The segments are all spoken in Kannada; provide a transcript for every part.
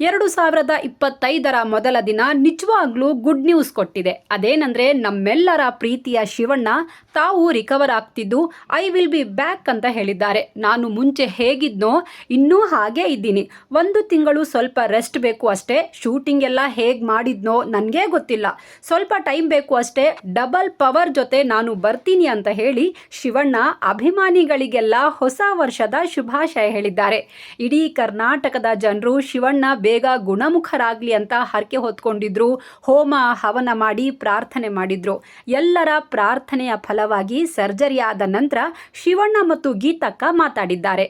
ಎರಡು ಸಾವಿರದ ಇಪ್ಪತ್ತೈದರ ಮೊದಲ ದಿನ ನಿಜವಾಗ್ಲೂ ಗುಡ್ ನ್ಯೂಸ್ ಕೊಟ್ಟಿದೆ. ಅದೇನಂದ್ರೆ ನಮ್ಮೆಲ್ಲರ ಪ್ರೀತಿಯ ಶಿವಣ್ಣ ತಾವು ರಿಕವರ್ ಆಗ್ತಿದ್ದು ಐ ವಿಲ್ ಬಿ ಬ್ಯಾಕ್ ಅಂತ ಹೇಳಿದ್ದಾರೆ. ನಾನು ಮುಂಚೆ ಹೇಗಿದ್ನೋ ಇನ್ನೂ ಹಾಗೇ ಇದ್ದೀನಿ. ಒಂದು ತಿಂಗಳು ಸ್ವಲ್ಪ ರೆಸ್ಟ್ ಬೇಕು ಅಷ್ಟೇ. ಶೂಟಿಂಗ್ ಎಲ್ಲ ಹೇಗೆ ಮಾಡಿದ್ನೋ ನನಗೇ ಗೊತ್ತಿಲ್ಲ. ಸ್ವಲ್ಪ ಟೈಮ್ ಬೇಕು ಅಷ್ಟೇ. ಡಬಲ್ ಪವರ್ ಜೊತೆ ನಾನು ಬರ್ತೀನಿ ಅಂತ ಹೇಳಿ ಶಿವಣ್ಣ ಅಭಿಮಾನಿಗಳಿಗೆಲ್ಲ ಹೊಸ ವರ್ಷದ ಶುಭಾಶಯ ಹೇಳಿದ್ದಾರೆ. ಇಡೀ ಕರ್ನಾಟಕದ ಜನರು ಶಿವಣ್ಣ ಬೇಗ ಗುಣಮುಖರಾಗ್ಲಿ ಅಂತ ಹರಕೆ ಹೊತ್ಕೊಂಡಿದ್ರು. ಹೋಮ, ಹವನ ಮಾಡಿ ಪ್ರಾರ್ಥನೆ ಮಾಡಿದ್ರು. ಎಲ್ಲರ ಪ್ರಾರ್ಥನೆಯ ಫಲವಾಗಿ ಸರ್ಜರಿ ಆದ ನಂತರ ಶಿವಣ್ಣ ಮತ್ತು ಗೀತಕ್ಕ ಮಾತಾಡಿದ್ದಾರೆ.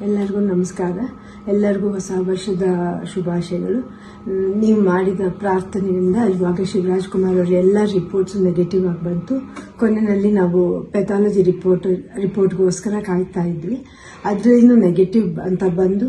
ಎಲ್ಲರಿಗೂ ನಮಸ್ಕಾರ. ಎಲ್ಲರಿಗೂ ಹೊಸ ವರ್ಷದ ಶುಭಾಶಯಗಳು. ನೀವು ಮಾಡಿದ ಪ್ರಾರ್ಥನೆಯಿಂದ ಇವಾಗ ಶಿವರಾಜ್ ಕುಮಾರ್ ಅವರ ಎಲ್ಲ ರಿಪೋರ್ಟ್ಸ್ ನೆಗೆಟಿವ್ ಆಗಿ ಬಂತು. ಕೊನೆಯಲ್ಲಿ ನಾವು ಪೆಥಾಲಜಿ ರಿಪೋರ್ಟ್ ರಿಪೋರ್ಟ್ಗೋಸ್ಕರ ಕಾಯ್ತಾ ಇದ್ವಿ. ಅದರಿಂದ ನೆಗೆಟಿವ್ ಅಂತ ಬಂದು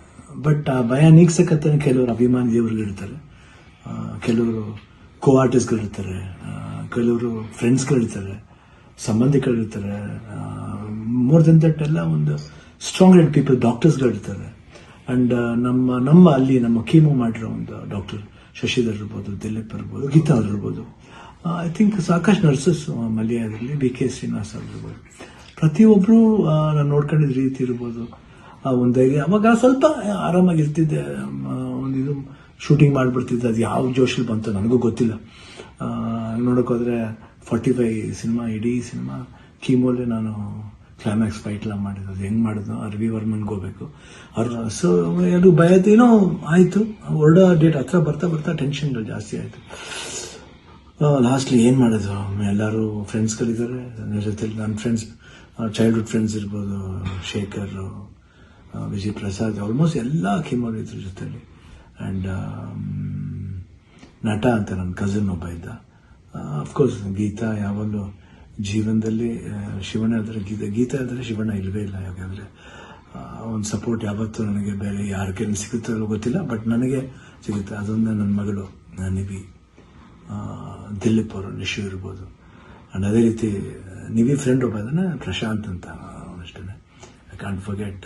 ಬಟ್ ಆ ಭಯ ನೀಗ್ಸಕ್ಕಂತ ಕೆಲವರು ಅಭಿಮಾನಿ ದೇವರುಗಳಿರ್ತಾರೆ ಕೆಲವರು ಕೋ ಆರ್ಟಿಸ್ಟ್ಗಳಿರ್ತಾರೆ ಕೆಲವರು ಫ್ರೆಂಡ್ಸ್ಗಳಿರ್ತಾರೆ ಸಂಬಂಧಿಕರಿರ್ತಾರೆ ಮೋರ್ ದೆನ್ ದಟ್ ಎಲ್ಲ ಒಂದು ಸ್ಟ್ರಾಂಗ್ ಹೆಡ್ ಪೀಪಲ್ ಡಾಕ್ಟರ್ಸ್ಗಳಿರ್ತಾರೆ ಅಂಡ್ ನಮ್ಮ ನಮ್ಮ ಅಲ್ಲಿ ನಮ್ಮ ಕೀಮೋ ಮಾಡಿರೋ ಒಂದು ಡಾಕ್ಟರ್ ಶಶಿಧರ್ ಇರ್ಬೋದು, ದಿಲೀಪ್ ಇರ್ಬೋದು, ಗೀತಾ ಅವ್ರು ಇರ್ಬೋದು. ಐ ಥಿಂಕ್ ಸಾಕಷ್ಟು ನರ್ಸಸ್ ಮಲ್ಯಾದಲ್ಲಿ ಬಿ ಕೆ ಶ್ರೀನಿವಾಸ್ ಅವ್ರು ಇರ್ಬೋದು. ಪ್ರತಿಯೊಬ್ಬರು ನಾನು ನೋಡ್ಕೊಂಡಿದ್ದ ರೀತಿ ಇರ್ಬೋದು. ಆ ಒಂದು ಅವಾಗ ಸ್ವಲ್ಪ ಆರಾಮಾಗಿ ಇರ್ತಿದ್ದೆ. ಒಂದು ಇದು ಶೂಟಿಂಗ್ ಮಾಡಿಬಿಡ್ತಿದ್ದೆ. ಅದು ಯಾವ ಜೋಶಲ್ಲಿ ಬಂತು ನನಗೂ ಗೊತ್ತಿಲ್ಲ. ನೋಡೋಕ್ಕೋದ್ರೆ ಫಾರ್ಟಿ ಫೈ ಸಿನಿಮಾ, ಇಡೀ ಸಿನಿಮಾ, ಕೀಮೋಲೆ ನಾನು ಕ್ಲೈಮ್ಯಾಕ್ಸ್ ಫೈಟ್ಲ ಮಾಡಿದ್ದು. ಅದು ಹೆಂಗೆ ಮಾಡಿದ್ನು ಅರ್ವಿ ವರ್ಮನ್ಗೆ ಹೋಗ್ಬೇಕು. ಅವ್ರ, ಸೊ, ಅದು ಭಯದೇನೋ ಆಯಿತು. ಹೊರಡೋ ಡೇಟ್ ಹತ್ರ ಬರ್ತಾ ಬರ್ತಾ ಟೆನ್ಷನ್ ಜಾಸ್ತಿ ಆಯಿತು. ಲಾಸ್ಟ್ಲಿ ಏನು ಮಾಡಿದ್ರು? ಎಲ್ಲರೂ ಫ್ರೆಂಡ್ಸ್ಗಳಿದ್ದಾರೆ ನನ್ನ ಜೊತೆಲಿ ನನ್ನ ಫ್ರೆಂಡ್ಸ್ ಚೈಲ್ಡ್ಹುಡ್ ಫ್ರೆಂಡ್ಸ್ ಇರ್ಬೋದು, ಶೇಖರ್ ವಿಜಯ್ ಪ್ರಸಾದ್ ಆಲ್ಮೋಸ್ಟ್ ಎಲ್ಲ ಕೀಮೋರ್ ಇದ್ರ ಜೊತೆಲಿ ಆ್ಯಂಡ್ ನಟ ಅಂತ ನನ್ನ ಕಸಿನ್ ಒಬ್ಬ ಇದ್ದ. ಅಫ್ಕೋರ್ಸ್ ಗೀತಾ ಯಾವಾಗಲೂ ಜೀವನದಲ್ಲಿ ಆ, ಶಿವಣ್ಣ ಆದರೆ ಗೀತಾ ಗೀತಾ ಆದರೆ ಶಿವಣ್ಣ ಇಲ್ಲವೇ ಇಲ್ಲ ಯಾಕಂದರೆ ಒಂದು ಸಪೋರ್ಟ್ ಯಾವತ್ತೂ ನನಗೆ ಬೇರೆ ಯಾರಿಗೇನು ಸಿಗುತ್ತೋ ಗೊತ್ತಿಲ್ಲ ಬಟ್ ನನಗೆ ಸಿಗುತ್ತೆ. ಅದೊಂದು ನನ್ನ ಮಗಳು ನಿವಿ ಆ, ದಿಲೀಪ್ ಅವರು ನಿಶು ಇರ್ಬೋದು. ಆ್ಯಂಡ್ ಅದೇ ರೀತಿ ನಿವಿ ಫ್ರೆಂಡ್ ಒಬ್ಬ ಅದನ್ನ ಪ್ರಶಾಂತ್ ಅಂತ ಅಷ್ಟೇ ಐ ಕಾಂಟ್ ಫರ್ಗೆಟ್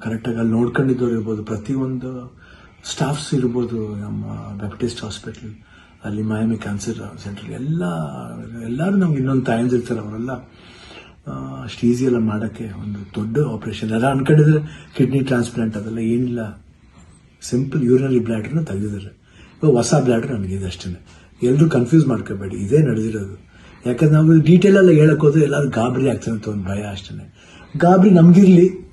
ಕರೆಕ್ಟಾಗಿ ಅಲ್ಲಿ ನೋಡ್ಕೊಂಡಿದ್ದವ್ರು ಇರ್ಬೋದು. ಪ್ರತಿಯೊಂದು ಸ್ಟಾಫ್ಸ್ ಇರ್ಬೋದು ನಮ್ಮ ಬ್ಯಾಪ್ಟಿಸ್ಟ್ ಹಾಸ್ಪಿಟಲ್ ಅಲ್ಲಿ ಮಯಾಮಿ ಕ್ಯಾನ್ಸರ್ ಸೆಂಟರ್ ಎಲ್ಲ ಎಲ್ಲರೂ ನಮ್ಗೆ ಇನ್ನೊಂದು ತಾಯಂದಿರ್ತಾರೆ ಅವರೆಲ್ಲ. ಆ, ಅಷ್ಟು ಈಸಿ ಎಲ್ಲ ಮಾಡೋಕ್ಕೆ ಒಂದು ದೊಡ್ಡ ಆಪರೇಷನ್ ಎಲ್ಲ ಅನ್ಕೊಂಡಿದ್ರೆ ಕಿಡ್ನಿ ಟ್ರಾನ್ಸ್ಪ್ಲಾಂಟ್ ಅದೆಲ್ಲ ಏನಿಲ್ಲ. ಸಿಂಪಲ್ ಯೂರಿನರಿ ಬ್ಲ್ಯಾಡ್ರನ್ನ ತೆಗೆದಿದ್ದಾರೆ. ಇವಾಗ ಹೊಸ ಬ್ಲ್ಯಾಡ್ರ್ ನನಗಿದೆ ಅಷ್ಟೇ ಎಲ್ಲರೂ ಕನ್ಫ್ಯೂಸ್ ಮಾಡ್ಕೋಬೇಡಿ. ಇದೇ ನಡೆದಿರೋದು. ಯಾಕಂದ್ರೆ ನಾವು ಡೀಟೇಲ್ ಎಲ್ಲ ಹೇಳಕ್ಕೆ ಹೋದ್ರೆ ಎಲ್ಲರೂ ಗಾಬರಿ ಆಗ್ತಾರೆ ಅಂತ ಒಂದು ಭಯ ಅಷ್ಟೇ ಗಾಬರಿ ನಮ್ಗಿರ್ಲಿ.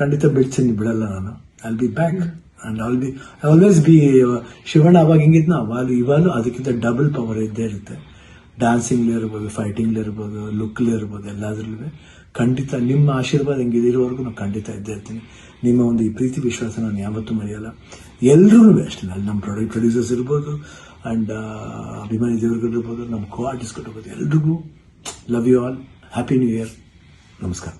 ಖಂಡಿತ ಬಿಡ್ತೀನಿ, ಬಿಡಲ್ಲ ನಾನು. I'll be back and all be always be Shivanna ಅವಾಗ ಹಿಂಗಿದ್ನ ಅವಾಗ, ಇವಾಗಲೂ ಅದಕ್ಕಿಂತ ಡಬಲ್ ಪವರ್ ಇದ್ದೇ ಇರುತ್ತೆ. ಡ್ಯಾನ್ಸಿಂಗ್ಲಿ ಇರ್ಬೋದು ಫೈಟಿಂಗ್ಲಿ ಇರ್ಬೋದು ಲುಕ್ಲಿ ಇರ್ಬೋದು ಎಲ್ಲಾದ್ರಲ್ಲೂ ಖಂಡಿತ ನಿಮ್ಮ ಆಶೀರ್ವಾದ ಹೆಂಗಿದಿರೋವರೆಗೂ ನಾನು ಖಂಡಿತ ಇದ್ದೇ ಇರ್ತೀನಿ. ನಿಮ್ಮ ಒಂದು ಈ ಪ್ರೀತಿ ವಿಶ್ವಾಸ ನಾನು ಯಾವತ್ತೂ ಮರೆಯಲ್ಲ. ಎಲ್ಲರೂ ಅಷ್ಟೇ ಅಲ್ಲಿ ನಮ್ಮ ಪ್ರಾಡಕ್ಟ್ ಪ್ರೊಡ್ಯೂಸರ್ಸ್ ಇರ್ಬೋದು ಅಂಡ್ ಅಭಿಮಾನಿ ದೇವರುಗಳಿರ್ಬೋದು, ನಮ್ಮ ಕೋ ಆರ್ಟಿಸ್ಟ್ಗಳು ಎಲ್ಲರಿಗೂ ಎಲ್ರಿಗೂ love you all. Happy new year ನಮಸ್ಕಾರ.